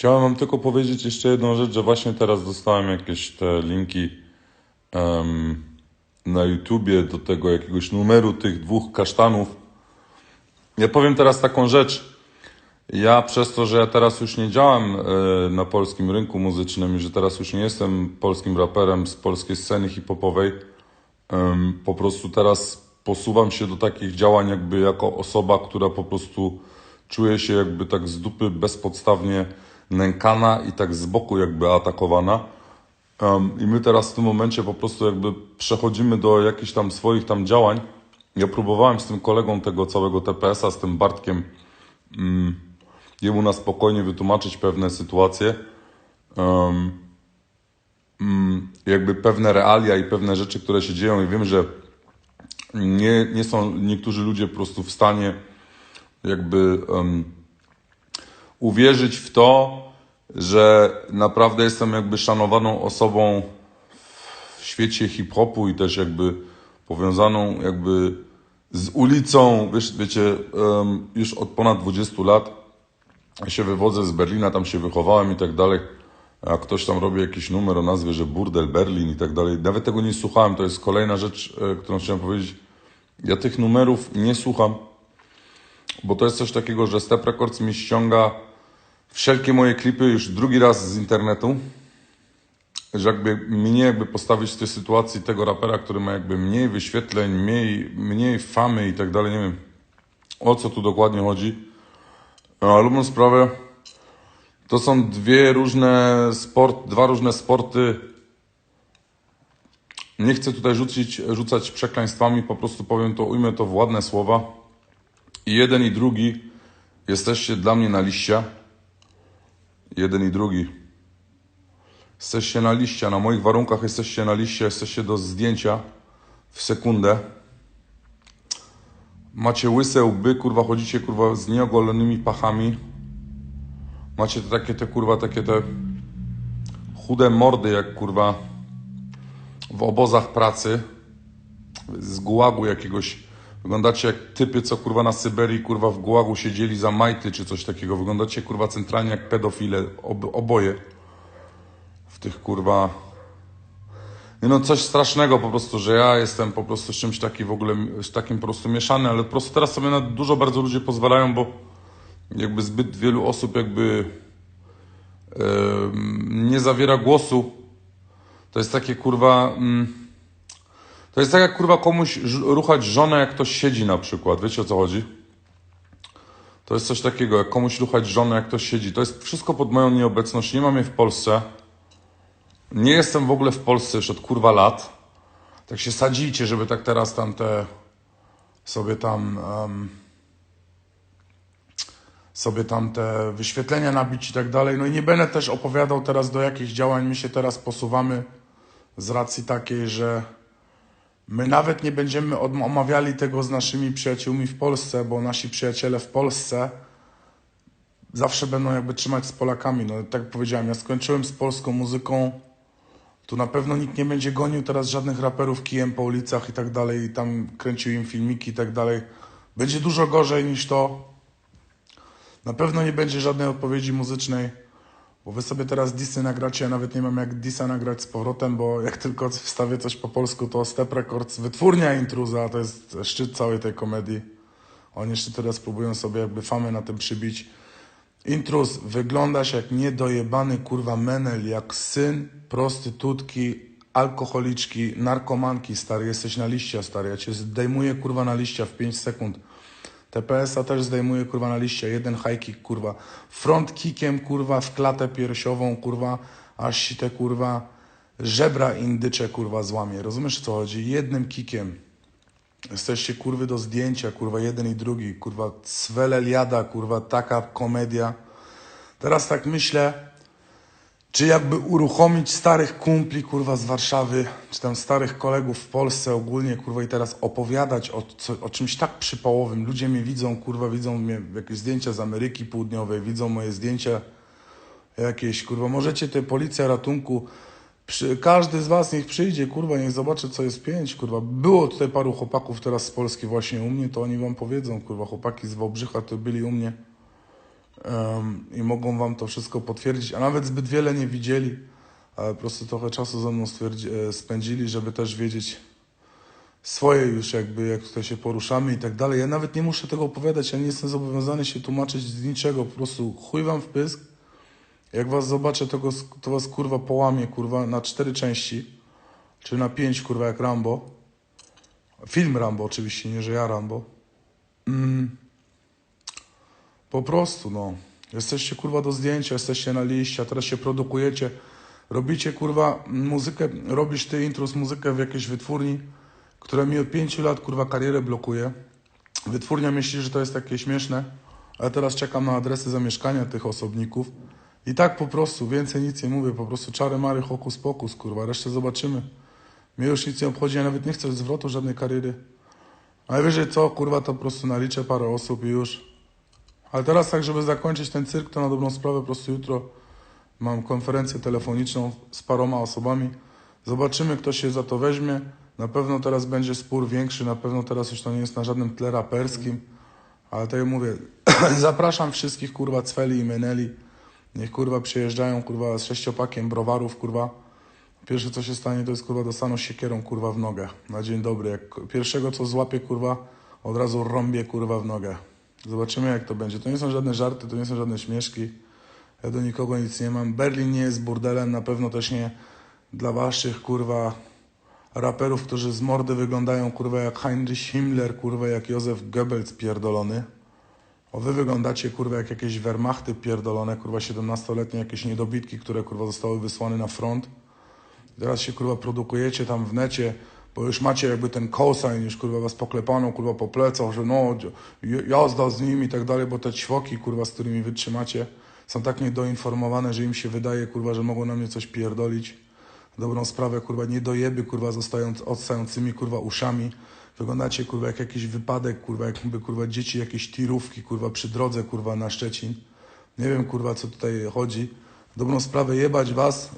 Chciałem wam tylko powiedzieć jeszcze jedną rzecz, że właśnie teraz dostałem jakieś te linki em, na YouTubie do tego jakiegoś numeru tych dwóch kasztanów. Ja powiem teraz taką rzecz. Ja przez to, że ja teraz już nie działam e, na polskim rynku muzycznym i że teraz już nie jestem polskim raperem z polskiej sceny hip-hopowej, po prostu teraz posuwam się do takich działań jakby jako osoba, która po prostu czuje się jakby tak z dupy bezpodstawnie nękana i tak z boku jakby atakowana. Em, I my teraz w tym momencie po prostu jakby przechodzimy do jakichś tam swoich tam działań. Ja próbowałem z tym kolegą tego całego TPS-a, z tym Bartkiem, jemu na spokojnie wytłumaczyć pewne sytuacje, um, jakby pewne realia i pewne rzeczy, które się dzieją i wiem, że nie, nie są niektórzy ludzie po prostu w stanie jakby um, uwierzyć w to, że naprawdę jestem jakby szanowaną osobą w świecie hip-hopu i też jakby powiązaną jakby z ulicą, wiesz, wiecie, już od ponad 20 lat się wywodzę z Berlina, tam się wychowałem i tak dalej. A ktoś tam robi jakiś numer o nazwie, że Burdel Berlin i tak dalej. Nawet tego nie słuchałem, to jest kolejna rzecz, e, którą chciałem powiedzieć. Ja tych numerów nie słucham, bo to jest coś takiego, że Step Records mi ściąga wszelkie moje klipy już drugi raz z internetu że jakby mnie jakby postawić w tej sytuacji tego rapera, który ma jakby mniej wyświetleń, mniej, mniej famy i tak dalej, nie wiem o co tu dokładnie chodzi. No, ale lubią sprawę, to są dwie różne sport, dwa różne sporty. Nie chcę tutaj rzucić, rzucać przekleństwami, po prostu powiem to, ujmę to w ładne słowa. I jeden i drugi jesteście dla mnie na liście. Jeden i drugi. Jesteście na liście, na moich warunkach jesteście na liście, jesteście do zdjęcia w sekundę. Macie łyse łby, kurwa, chodzicie, kurwa, z nieogolonymi pachami. Macie te takie, te, kurwa, takie te chude mordy, jak, kurwa, w obozach pracy. Z gułagu jakiegoś. Wyglądacie jak typy, co, kurwa, na Syberii, kurwa, w gułagu siedzieli za majty, czy coś takiego. Wyglądacie, kurwa, centralnie jak pedofile, ob, oboje w tych kurwa. Nie no, coś strasznego po prostu, że ja jestem po prostu z czymś taki w ogóle, z takim po prostu mieszany, ale po prostu teraz sobie na dużo bardzo ludzie pozwalają, bo jakby zbyt wielu osób jakby em, nie zawiera głosu. To jest takie kurwa. Mm, to jest tak jak kurwa komuś ruchać żonę, jak ktoś siedzi na przykład. Wiecie o co chodzi? To jest coś takiego, jak komuś ruchać żonę, jak ktoś siedzi. To jest wszystko pod moją nieobecność. Nie mam jej w Polsce. Nie jestem w ogóle w Polsce już od kurwa lat. Tak się sadzicie, żeby tak teraz tam te sobie tam em, sobie tam te wyświetlenia nabić i tak dalej. No i nie będę też opowiadał teraz do jakich działań my się teraz posuwamy z racji takiej, że my nawet nie będziemy omawiali tego z naszymi przyjaciółmi w Polsce, bo nasi przyjaciele w Polsce zawsze będą jakby trzymać z Polakami. No tak jak powiedziałem, ja skończyłem z polską muzyką. Tu na pewno nikt nie będzie gonił teraz żadnych raperów kijem po ulicach i tak dalej, i tam kręcił im filmiki i tak dalej. Będzie dużo gorzej niż to. Na pewno nie będzie żadnej odpowiedzi muzycznej, bo wy sobie teraz disy nagracie, ja nawet nie mam jak disa nagrać z powrotem, bo jak tylko wstawię coś po polsku, to Step Records, wytwórnia intruza, to jest szczyt całej tej komedii. Oni jeszcze teraz próbują sobie jakby famę na tym przybić. Intruz, wyglądasz jak niedojebany kurwa menel, jak syn prostytutki, alkoholiczki, narkomanki, stary. Jesteś na liście, stary. Ja cię zdejmuję kurwa na liście w 5 sekund. TPS-a też zdejmuję kurwa na liście. Jeden high kick, kurwa. Front kickiem, kurwa, w klatę piersiową, kurwa, aż ci te kurwa żebra indycze, kurwa, złamie. Rozumiesz co chodzi? Jednym kickiem. Jesteście kurwy do zdjęcia, kurwa, jeden i drugi, kurwa, Sweleliada, kurwa, taka komedia. Teraz tak myślę, czy jakby uruchomić starych kumpli, kurwa, z Warszawy, czy tam starych kolegów w Polsce ogólnie, kurwa, i teraz opowiadać o, co, o czymś tak przypałowym. Ludzie mnie widzą, kurwa, widzą mnie, jakieś zdjęcia z Ameryki Południowej, widzą moje zdjęcia jakieś, kurwa, możecie te policja ratunku, przy, każdy z was niech przyjdzie, kurwa, niech zobaczy, co jest pięć, kurwa. Było tutaj paru chłopaków teraz z Polski właśnie u mnie, to oni wam powiedzą, kurwa, chłopaki z Wałbrzycha to byli u mnie. I mogą wam to wszystko potwierdzić, a nawet zbyt wiele nie widzieli, ale po prostu trochę czasu ze mną e, spędzili, żeby też wiedzieć swoje już jakby, jak tutaj się poruszamy i tak dalej. Ja nawet nie muszę tego opowiadać, ja nie jestem zobowiązany się tłumaczyć z niczego, po prostu chuj wam w pysk. Jak was zobaczę, to, go, to was kurwa połamie, kurwa, na cztery części, czy na pięć, kurwa, jak Rambo. Film Rambo oczywiście, nie, że ja Rambo. Mm. Po prostu, no. Jesteście kurwa do zdjęcia, jesteście na liście, a teraz się produkujecie. Robicie kurwa muzykę, robisz ty intrus muzykę w jakiejś wytwórni, która mi od pięciu lat kurwa karierę blokuje. Wytwórnia myśli, że to jest takie śmieszne, ale teraz czekam na adresy zamieszkania tych osobników. I tak po prostu, więcej nic nie mówię, po prostu czary mary, hokus pokus, kurwa, resztę zobaczymy. Mnie już nic nie obchodzi, ja nawet nie chcę zwrotu żadnej kariery. Najwyżej co, kurwa, to po prostu naliczę parę osób i już. Ale teraz tak, żeby zakończyć ten cyrk, to na dobrą sprawę po prostu jutro mam konferencję telefoniczną z paroma osobami. Zobaczymy, kto się za to weźmie. Na pewno teraz będzie spór większy, na pewno teraz już to nie jest na żadnym tle raperskim. Ale tak jak mówię, zapraszam wszystkich, kurwa, Cweli i Meneli. Niech, kurwa, przyjeżdżają, kurwa, z sześciopakiem browarów, kurwa. Pierwsze, co się stanie, to jest, kurwa, dostaną siekierą, kurwa, w nogę. Na dzień dobry. Jak pierwszego, co złapię, kurwa, od razu rąbię, kurwa, w nogę. Zobaczymy, jak to będzie. To nie są żadne żarty, to nie są żadne śmieszki. Ja do nikogo nic nie mam. Berlin nie jest burdelem, na pewno też nie dla waszych, kurwa, raperów, którzy z mordy wyglądają, kurwa, jak Heinrich Himmler, kurwa, jak Józef Goebbels pierdolony. O, wy wyglądacie, kurwa, jak jakieś Wehrmachty pierdolone, kurwa, 17-letnie jakieś niedobitki, które, kurwa, zostały wysłane na front. Teraz się, kurwa, produkujecie tam w necie, bo już macie jakby ten cosign, już, kurwa, was poklepano, kurwa, po plecach, że no, jazda z nimi i tak dalej, bo te ćwoki, kurwa, z którymi wytrzymacie, są tak niedoinformowane, że im się wydaje, kurwa, że mogą na mnie coś pierdolić. Dobrą sprawę, kurwa, nie dojeby, kurwa, zostają odstającymi, kurwa, uszami. Wyglądacie, kurwa, jak jakiś wypadek, kurwa, jakby, kurwa, dzieci jakieś tirówki, kurwa, przy drodze, kurwa, na Szczecin. Nie wiem, kurwa, co tutaj chodzi. Dobrą sprawę jebać was.